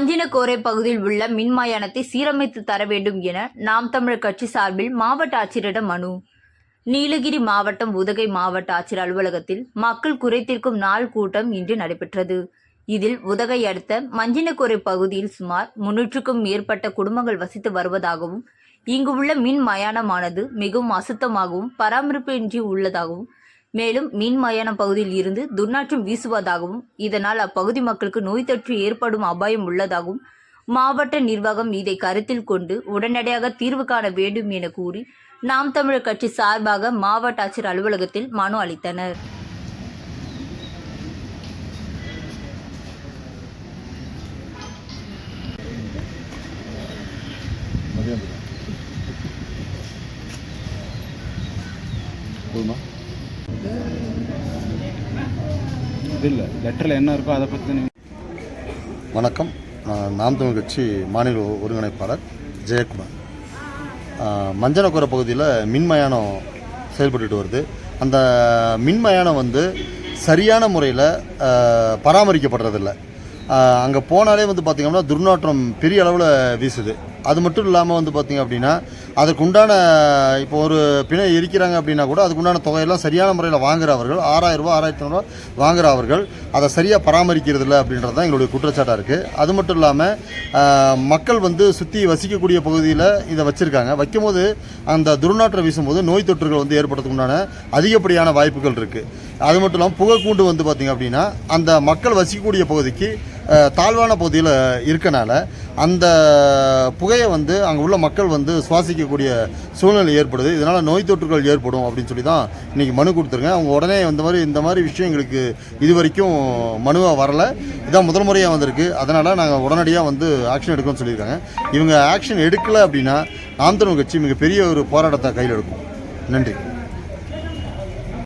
மஞ்சினக்கோரை பகுதியில் உள்ள மின்மயானத்தை சீரமைத்து தர வேண்டும் என நாம் தமிழர் கட்சி சார்பில் மாவட்ட ஆட்சியரிடம் மனு. நீலகிரி மாவட்டம் உதகை மாவட்ட ஆட்சியர் அலுவலகத்தில் மக்கள் குறைத்திருக்கும் நாள் கூட்டம் இன்று நடைபெற்றது. இதில் உதகை அடுத்த மஞ்சினக்கோரை பகுதியில் சுமார் முன்னூற்றுக்கும் மேற்பட்ட குடும்பங்கள் வசித்து வருவதாகவும் இங்கு உள்ள மின் மயானமானது மிகவும் அசுத்தமாகவும் பராமரிப்பின்றி உள்ளதாகவும் மேலும் மின் மயானம் பகுதியில் இருந்து துர்நாற்றம் வீசுவதாகவும் இதனால் அப்பகுதி மக்களுக்கு நோய் தொற்று ஏற்படும் அபாயம் உள்ளதாகவும் மாவட்ட நிர்வாகம் இதை கருத்தில் கொண்டு உடனடியாக தீர்வு காண வேண்டும் என கூறி நாம் தமிழர் கட்சி சார்பாக மாவட்ட ஆட்சியர் அலுவலகத்தில் மனு அளித்தனர். போதுமா? இது இல்லை லெட்டரில் என்ன இருக்கோ அதை பற்றி வணக்கம். நாம் தமிழ் கட்சி மாநில ஒருங்கிணைப்பாளர் ஜெயக்குமார். ஆஹ், பகுதியில் மின்மயானம் செயல்பட்டுட்டு வருது. அந்த மின்மயானம் வந்து சரியான முறையில் பராமரிக்கப்படுறதில்ல. அங்கே போனாலே வந்து பார்த்திங்கன்னா துர்நாற்றம் பெரிய அளவில் வீசுது. அது மட்டும் இல்லாமல் வந்து பார்த்திங்க அப்படின்னா அதுக்குண்டான இப்போ ஒரு பிணை எரிக்கிறாங்க அப்படின்னா கூட அதுக்குண்டான தொகையெல்லாம் சரியான முறையில் வாங்குறவர்கள் ஆறாயிரம் ரூபாய் ஆறாயிரத்தி ஐநூறுரூவா வாங்குறவர்கள் அதை சரியாக பராமரிக்கிறது இல்லை அப்படின்றது தான் எங்களுடைய குற்றச்சாட்டாக இருக்குது அது மட்டும் இல்லாமல் மக்கள் வந்து சுற்றி வசிக்கக்கூடிய பகுதியில் இதை வச்சுருக்காங்க. வைக்கும்போது அந்த துர்நாற்றம் வீசும்போது நோய் தொற்றுகள் வந்து ஏற்படுறதுக்குண்டான அதிகப்படியான வாய்ப்புகள் இருக்குது அது மட்டும் இல்லாமல் புகைக்கூண்டு வந்து பார்த்திங்க அப்படின்னா அந்த மக்கள் வசிக்கக்கூடிய பகுதிக்கு தாழ்வான பகுதியில் இருக்கனால அந்த புகையை வந்து அங்கே உள்ள மக்கள் வந்து சுவாசிக்கக்கூடிய சூழ்நிலை ஏற்படுது. இதனால் நோய் தொற்றுகள் ஏற்படும் அப்படின்னு சொல்லி தான் இன்றைக்கி மனு கொடுத்துருங்க அவங்க உடனே இந்த மாதிரி இந்த மாதிரி விஷயம் எங்களுக்கு இது வரைக்கும் மனுவாக வரலை. இதான் முதல் முறையாக வந்திருக்கு. அதனால் நாங்கள் உடனடியாக வந்து ஆக்ஷன் எடுக்கணும்னு சொல்லியிருக்காங்க. இவங்க ஆக்ஷன் எடுக்கலை அப்படின்னா நாம் தமிழ் கட்சி மிகப்பெரிய ஒரு போராட்டத்தை கையில் எடுக்கும். நன்றி.